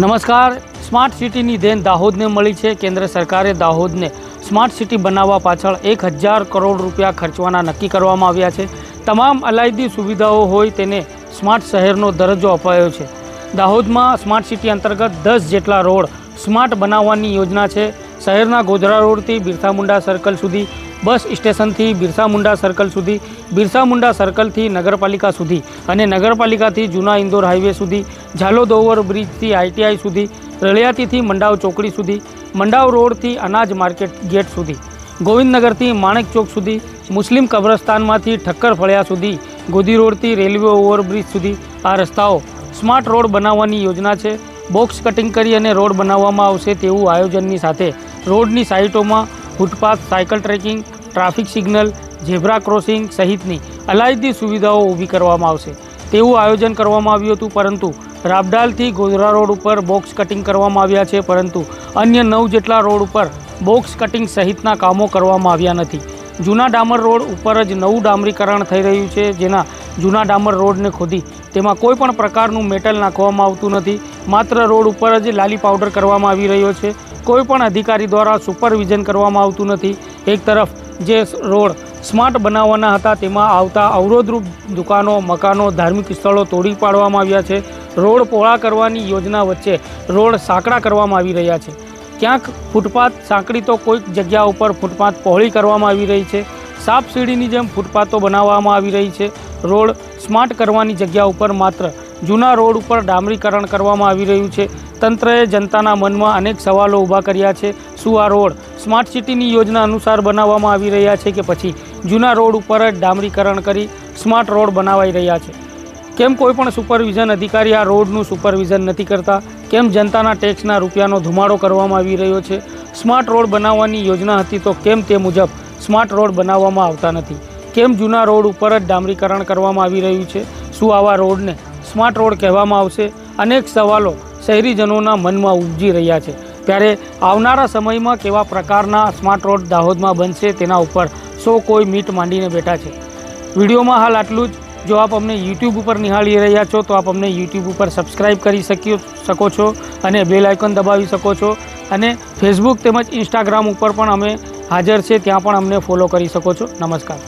નમસ્કાર. સ્માર્ટ સિટીની દેન દાહોદને મળી છે. કેન્દ્ર સરકારે દાહોદને સ્માર્ટ સિટી બનાવવા પાછળ એક હજાર કરોડ રૂપિયા ખર્ચવાના નક્કી કરવામાં આવ્યા છે. તમામ અલાયદી સુવિધાઓ હોય તેને સ્માર્ટ શહેરનો દરજ્જો અપાયો છે. દાહોદમાં સ્માર્ટ સિટી અંતર્ગત દસ જેટલા રોડ સ્માર્ટ બનાવવાની યોજના છે. શહેરના ગોધરા રોડથી બિરસા મુંડા સર્કલ સુધી, બસ સ્ટેશનથી બિરસા મુંડા સર્કલ સુધી બિરસા મુંડા સર્કલથી નગરપાલિકા સુધી અને નગરપાલિકાથી જૂના ઇન્દોર હાઈવે સુધી ઝાલોદ ઓવર બ્રિજથી આઈટીઆઈ સુધી, રળિયાતીથી મંડાવ ચોકડી સુધી, મંડાવ રોડથી અનાજ માર્કેટ ગેટ સુધી, ગોવિંદનગરથી માણેક ચોક સુધી, મુસ્લિમ કબ્રસ્તાનમાંથી ઠક્કર ફળિયા સુધી, ગોદી રોડથી રેલવે ઓવરબ્રિજ સુધી આ રસ્તાઓ સ્માર્ટ રોડ બનાવવાની યોજના છે. બોક્સ કટિંગ કરી અને રોડ બનાવવામાં આવશે તેવું આયોજનની સાથે રોડની સાઇટોમાં footpath, cycle tracking, traffic signal, zebra crossing સહિતની અલાયદી સુવિધાઓ ઊભી કરવામાં આવશે. તેવું આયોજન કરવામાં આવ્યું હતું, પરંતુ રાબડાલથી ગોધરા રોડ ઉપર બોક્સ કટિંગ કરવામાં આવ્યા છે, પરંતુ અન્ય નવ જેટલા રોડ ઉપર બોક્સ કટિંગ સહિતના કામો કરવામાં આવ્યા નથી. જૂના ડામર રોડ ઉપર જ નવું ડામરીકરણ થઈ રહ્યું છે, જેના જૂના ડામર રોડને ખોદી. તેમાં કોઈ પણ પ્રકારનું મેટલ નાખવામાં આવતું નથી. માત્ર રોડ ઉપર જ લાલી પાવડર કરવામાં આવી રહ્યો છે. કોઈ પણ અધિકારી દ્વારા સુપરવિઝન કરવામાં આવતું નથી. એક તરફ જે રોડ સ્માર્ટ બનાવવાના હતા, તેમાં આવતા અવરોધરૂપ દુકાનો, મકાનો, ધાર્મિક સ્થળો તોડી પાડવામાં આવ્યા છે. રોડ પહોળા કરવાની યોજના વચ્ચે રોડ સાંકડા કરવામાં આવી રહ્યા છે. ક્યાંક ફૂટપાથ સાંકડી તો કોઈક જગ્યા ઉપર ફૂટપાથ પહોળી કરવામાં આવી રહી છે. સાપ સીડીની જેમ ફૂટપાથો બનાવવામાં આવી રહી છે. રોડ સ્માર્ટ કરવાની જગ્યા ઉપર માત્ર જૂના રોડ ઉપર ડામરીકરણ કરવામાં આવી રહ્યું છે. તંત્રએ જનતાના મનમાં અનેક સવાલો ઊભા કર્યા છે. શું આ રોડ સ્માર્ટ સિટીની યોજના અનુસાર બનાવવામાં આવી રહ્યા છે કે પછી જૂના રોડ ઉપર જ ડામરીકરણ કરી સ્માર્ટ રોડ બનાવાઈ રહ્યા છે? કેમ કોઈપણ સુપરવિઝન અધિકારી આ રોડનું સુપરવિઝન નથી કરતા? કેમ જનતાના ટેક્સના રૂપિયાનો ધુમાડો કરવામાં આવી રહ્યો છે? સ્માર્ટ રોડ બનાવવાની યોજના હતી તો કેમ તે મુજબ સ્માર્ટ રોડ બનાવવામાં આવતા નથી. કેમ જૂના રોડ ઉપર જ ડામરીકરણ કરવામાં આવી રહ્યું છે? શું આવા રોડને સ્માર્ટ રોડ કહેવામાં આવશે? અનેક સવાલો શહેરીજનોના મનમાં ઉપજી રહ્યા છે. ત્યારે આવનારા સમયમાં કેવા પ્રકારના સ્માર્ટ રોડ દાહોદમાં બનશે તેના ઉપર સૌ કોઈ મીટ માંડીને બેઠા છે. વિડીયોમાં હાલ આટલું જ. જો આપ અમને યુટ્યુબ ઉપર નિહાળી રહ્યા છો, તો આપ અમને યુટ્યુબ ઉપર સબસ્ક્રાઇબ કરી શક્યો શકો છો અને બેલ આઇકન દબાવી શકો છો. અને ફેસબુક તેમજ ઇન્સ્ટાગ્રામ ઉપર પણ અમે હાજર છે ત્યાં પણ અમને ફોલો કરી શકો છો. નમસ્કાર.